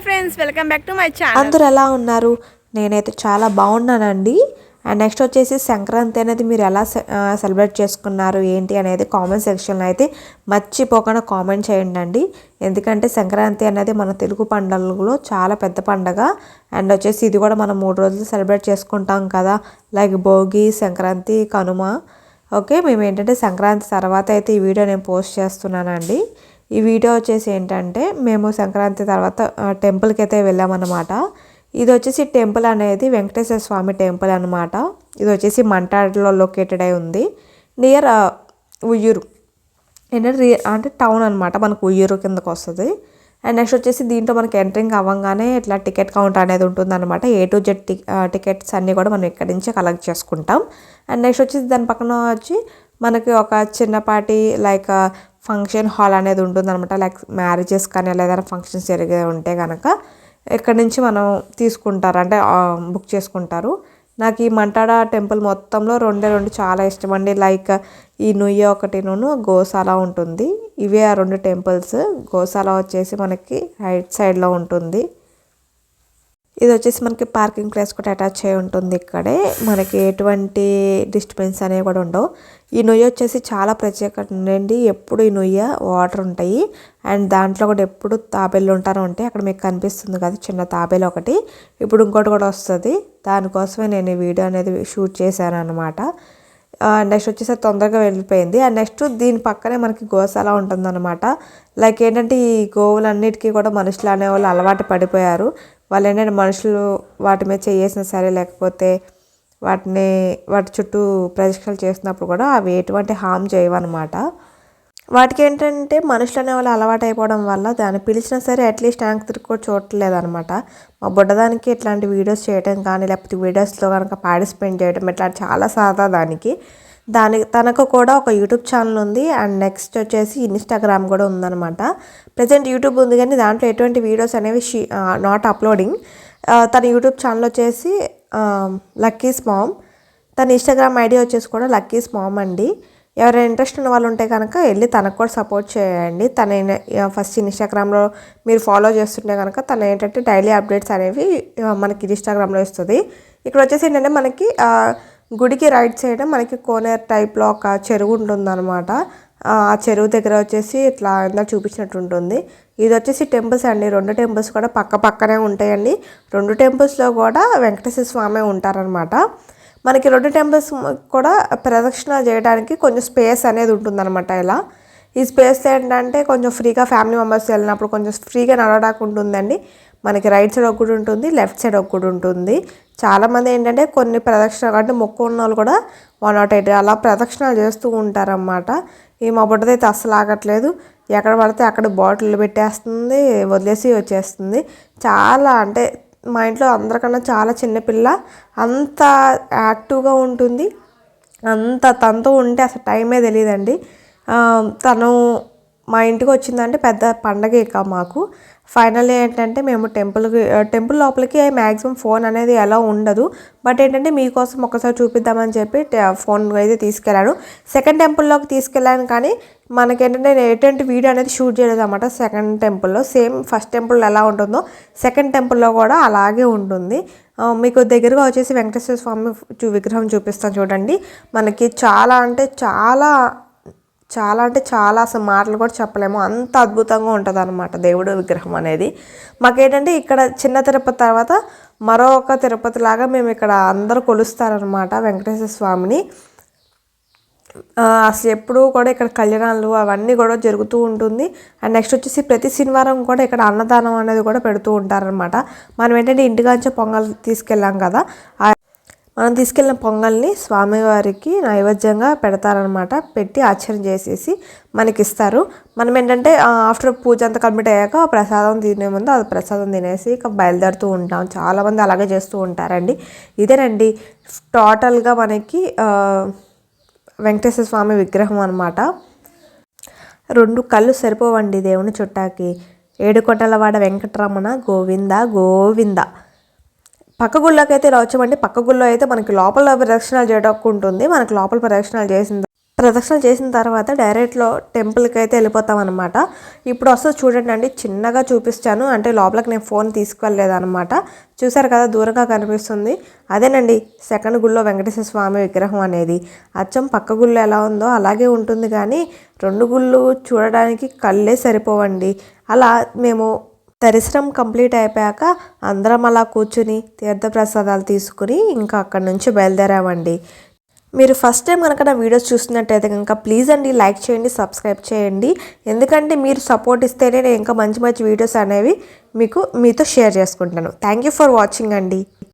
Hi friends welcome back to my channel. అందరూ ఎలా ఉన్నారు? నేనైతే చాలా బాగున్నానండి. అండ్ నెక్స్ట్ వచ్చేసి సంక్రాంతి అనేది మీరు ఎలా సెలబ్రేట్ చేసుకున్నారు ఏంటి అనేది కామెంట్ సెక్షన్లో అయితే మర్చిపోకుండా కామెంట్ చేయండి అండి ఎందుకంటే సంక్రాంతి అనేది మన తెలుగు పండుగలో చాలా పెద్ద పండగ. అండ్ వచ్చేసి ఇది కూడా మనం మూడు రోజులు సెలబ్రేట్ చేసుకుంటాం కదా. లైక్ భోగి సంక్రాంతి కనుమ. ఓకే మేము ఏంటంటే సంక్రాంతి తర్వాత అయితే ఈ వీడియో నేను పోస్ట్ చేస్తున్నానండి. ఈ వీడియో వచ్చేసి ఏంటంటే మేము సంక్రాంతి తర్వాత టెంపుల్కి అయితే వెళ్ళామన్నమాట. ఇది వచ్చేసి టెంపుల్ అనేది వెంకటేశ్వర స్వామి టెంపుల్ అనమాట ఇది వచ్చేసి మంటాడులో లొకేటెడ్ అయి ఉంది. నియర్ ఉయ్యూరు. ఏంటంటే రి- అంటే టౌన్ అనమాట మనకు ఉయ్యూరు కిందకు వస్తుంది అండ్ నెక్స్ట్ వచ్చేసి దీంట్లో మనకి ఎంట్రింగ్ అవ్వగానే ఇట్లా టికెట్ కౌంటర్ అనేది ఉంటుంది అనమాట ఏ టు జెడ్ టి టికెట్స్ అన్నీ కూడా మనం ఇక్కడి నుంచే కలెక్ట్ చేసుకుంటాం. అండ్ నెక్స్ట్ వచ్చేసి దాని పక్కన వచ్చి మనకి ఒక చిన్నపాటి లైక్ ఫంక్షన్ హాల్ అనేది ఉంటుంది అనమాట లైక్ మ్యారేజెస్ కానీ లేదా ఫంక్షన్స్ జరిగే ఉంటే కనుక ఇక్కడ నుంచి మనం తీసుకుంటారు? అంటే బుక్ చేసుకుంటారు. నాకు ఈ మంటాడ టెంపుల్ మొత్తంలో రెండే రెండు చాలా ఇష్టం అండి. లైక్ ఈ నుయ్య ఒకటిను గోశాల ఉంటుంది. ఇవే ఆ రెండు టెంపుల్స్. గోశాల వచ్చేసి మనకి రైట్ సైడ్లో ఉంటుంది. ఇది వచ్చేసి మనకి పార్కింగ్ ప్లేస్ కూడా అటాచ్ అయి ఉంటుంది ఇక్కడే. మనకి ఎటువంటి డిస్టర్బెన్స్ అనేవి కూడా ఉండవు. ఈ నొయ్యి వచ్చేసి చాలా ప్రత్యేకత ఉండండి ఎప్పుడు ఈ నొయ్య వాటర్ ఉంటాయి. అండ్ దాంట్లో కూడా ఎప్పుడు తాబేళ్ళు ఉంటాను ఉంటాయి అక్కడ మీకు కనిపిస్తుంది కదా చిన్న తాబేలు ఒకటి. ఇప్పుడు ఇంకోటి కూడా వస్తుంది. దానికోసమే నేను ఈ వీడియో అనేది షూట్ చేశాను అనమాట నెక్స్ట్ వచ్చేసి తొందరగా వెళ్ళిపోయింది. అండ్ నెక్స్ట్ దీని పక్కనే మనకి గోశాల ఉంటుందన్నమాట. లైక్ ఏంటంటే ఈ గోవులన్నిటికీ కూడా మనుషులు అనేవాళ్ళు అలవాటు పడిపోయారు. వాళ్ళు ఏంటంటే మనుషులు వాటి మీద చేసిన సరే లేకపోతే వాటిని వాటి చుట్టూ ప్రదక్షిణలు చేసినప్పుడు కూడా అవి ఎటువంటి హామ్ చేయవన్నమాట. వాటికి ఏంటంటే మనుషులు అనే వాళ్ళు అలవాటు అయిపోవడం వల్ల దాన్ని పిలిచినా సరే అట్లీస్ట్ ట్యాంక్ తిరిగి కూడా చూడట్లేదు అనమాట మా బుడ్డదానికి ఇట్లాంటి వీడియోస్ చేయడం కానీ లేకపోతే వీడియోస్లో కనుక పార్టిసిపేట్ చేయడం ఇట్లా చాలా సాదా దానికి. దానికి తనకు కూడా ఒక యూట్యూబ్ ఛానల్ ఉంది. అండ్ నెక్స్ట్ వచ్చేసి ఇన్స్టాగ్రామ్ కూడా ఉందన్నమాట. ప్రజెంట్ యూట్యూబ్ ఉంది కానీ దాంట్లో ఎటువంటి వీడియోస్ అనేవి షీ నాట్ అప్లోడింగ్ తన యూట్యూబ్ ఛానల్ వచ్చేసి లక్కీస్ మామ్ తన ఇన్స్టాగ్రామ్ ఐడి వచ్చేసి కూడా లక్కీస్ మామ్ అండి. ఎవరైనా ఇంట్రెస్ట్ ఉన్న వాళ్ళు ఉంటే కనుక వెళ్ళి తనకు కూడా సపోర్ట్ చేయండి. తన ఫస్ట్ ఇన్స్టాగ్రామ్లో మీరు ఫాలో చేస్తుంటే కనుక తను ఏంటంటే డైలీ అప్డేట్స్ అనేవి మనకి ఇన్స్టాగ్రామ్లో ఇస్తుంది. ఇక్కడ వచ్చేసి ఏంటంటే మనకి గుడికి రైట్ సైడ్ మనకి కోనేర్ టైప్లో ఒక చెరువు ఉంటుందన్నమాట. ఆ ఆ చెరువు దగ్గర వచ్చేసి ఇట్లా ఇందా చూపించినట్టు ఉంటుంది. ఇది వచ్చేసి టెంపుల్స్ అండి. రెండు టెంపుల్స్ కూడా పక్క పక్కనే ఉంటాయండి. రెండు టెంపుల్స్లో కూడా వెంకటేశ్వర స్వామి ఉంటారనమాట మనకి రెండు టెంపుల్స్ కూడా ప్రదక్షిణ చేయడానికి కొంచెం స్పేస్ అనేది ఉంటుందన్నమాట ఇలా. ఈ స్పేస్ ఏంటంటే కొంచెం ఫ్రీగా ఫ్యామిలీ మెంబర్స్ వెళ్ళినప్పుడు కొంచెం ఫ్రీగా నడవడానికి ఉంటుందండి. మనకి రైట్ సైడ్ ఒకటి ఉంటుంది లెఫ్ట్ సైడ్ ఒకటి ఉంటుంది. చాలామంది ఏంటంటే కొన్ని ప్రదక్షిణ అంటే మొక్కు ఉన్న వాళ్ళు కూడా వన్ నాట్ ఎయిట్ అలా ప్రదక్షిణాలు చేస్తూ ఉంటారన్నమాట. ఈ మా బుడ్డదైతే అస్సలు ఆగట్లేదు. ఎక్కడ పడితే అక్కడ బాటిల్ పెట్టేస్తుంది వదిలేసి వచ్చేస్తుంది. చాలా అంటే మా ఇంట్లో అందరికన్నా చాలా చిన్నపిల్ల అంత యాక్టివ్గా ఉంటుంది. అంత తనతో ఉంటే అసలు టైమే తెలియదండి. తను మా ఇంటికి వచ్చిందంటే పెద్ద పండగ ఇక మాకు. ఫైనల్ ఏంటంటే మేము టెంపుల్కి టెంపుల్ లోపలికి మ్యాక్సిమం ఫోన్ అనేది ఎలా ఉండదు. బట్ ఏంటంటే మీకోసం ఒకసారి చూపిద్దామని చెప్పి ఫోన్ అయితే తీసుకెళ్ళాను. సెకండ్ టెంపుల్లోకి తీసుకెళ్ళాను కానీ మనకేంటంటే నేను ఎటువంటి వీడియో అనేది షూట్ చేయలేదు అనమాట సెకండ్ టెంపుల్లో సేమ్ ఫస్ట్ టెంపుల్ ఎలా ఉంటుందో సెకండ్ టెంపుల్లో కూడా అలాగే ఉంటుంది. మీకు దగ్గరగా వచ్చేసి వెంకటేశ్వర స్వామి చూ- విగ్రహం చూపిస్తాను చూడండి. మనకి చాలా అంటే చాలా చాలా అంటే చాలా అసలు మాటలు కూడా చెప్పలేము. అంత అద్భుతంగా ఉంటుంది అనమాట దేవుడు విగ్రహం అనేది. మాకేంటంటే ఇక్కడ చిన్న తిరుపతి తర్వాత మరొక తిరుపతి లాగా మేము ఇక్కడ అందరూ కొలుస్తారనమాట వెంకటేశ్వర స్వామిని. అసలు ఎప్పుడూ కూడా ఇక్కడ కళ్యాణాలు అవన్నీ కూడా జరుగుతూ ఉంటుంది. అండ్ నెక్స్ట్ వచ్చేసి ప్రతి శనివారం కూడా ఇక్కడ అన్నదానం అనేది కూడా పెడుతూ ఉంటారనమాట మనం ఏంటంటే ఇంటికాంచే పొంగల్ తీసుకెళ్ళాం కదా మనం తీసుకెళ్ళిన పొంగల్ని స్వామివారికి నైవేద్యంగా పెడతారనమాట పెట్టి ఆచరణ చేసేసి మనకి ఇస్తారు మనం ఏంటంటే ఆఫ్టర్ పూజ అంతా కంప్లీట్ అయ్యాక ప్రసాదం తినే ముందు అది ప్రసాదం తినేసి ఇక బయలుదేరుతూ ఉంటాం. చాలామంది అలాగే చేస్తూ ఉంటారండి. ఇదేనండి టోటల్గా మనకి వెంకటేశ్వర స్వామి విగ్రహం అనమాట రెండు కళ్ళు సరిపోవండి దేవుని చుట్టాకి. ఏడుకొండలవాడ వెంకటరమణ గోవింద గోవింద. పక్క గుళ్ళకైతే అయితే ఇలా వచ్చామండి పక్క గుళ్ళో అయితే మనకి లోపల ప్రదక్షిణాలు చేయడానికి ఉంటుంది. మనకి లోపల ప్రదక్షిణాలు చేసిన ప్రదక్షిణ చేసిన తర్వాత డైరెక్ట్లో టెంపుల్కి అయితే వెళ్ళిపోతాం అనమాట ఇప్పుడు వస్తుంది చూడండి అండి. చిన్నగా చూపిస్తాను. అంటే లోపలికి నేను ఫోన్ తీసుకువెళ్ళలేదన్నమాట. చూసారు కదా దూరంగా కనిపిస్తుంది. అదేనండి సెకండ్ గుళ్ళో వెంకటేశ్వర స్వామి విగ్రహం అనేది. అచ్చం పక్క గుళ్ళు ఎలా ఉందో అలాగే ఉంటుంది కానీ రెండు గుళ్ళు చూడడానికి కళ్ళే సరిపోవండి. అలా మేము దర్శనం కంప్లీట్ అయిపోయాక అందరం అలా కూర్చుని తీర్థప్రసాదాలు తీసుకుని ఇంకా అక్కడి నుంచి బయలుదేరామండి. మీరు ఫస్ట్ టైం కనుక నా వీడియోస్ చూస్తున్నట్టయితే కనుక ప్లీజ్ అండి లైక్ చేయండి సబ్స్క్రైబ్ చేయండి. ఎందుకంటే మీరు సపోర్ట్ ఇస్తేనే నేను ఇంకా మంచి మంచి వీడియోస్ అనేవి మీకు మీతో షేర్ చేసుకుంటాను. థ్యాంక్ యూ ఫర్ వాచింగ్ అండి.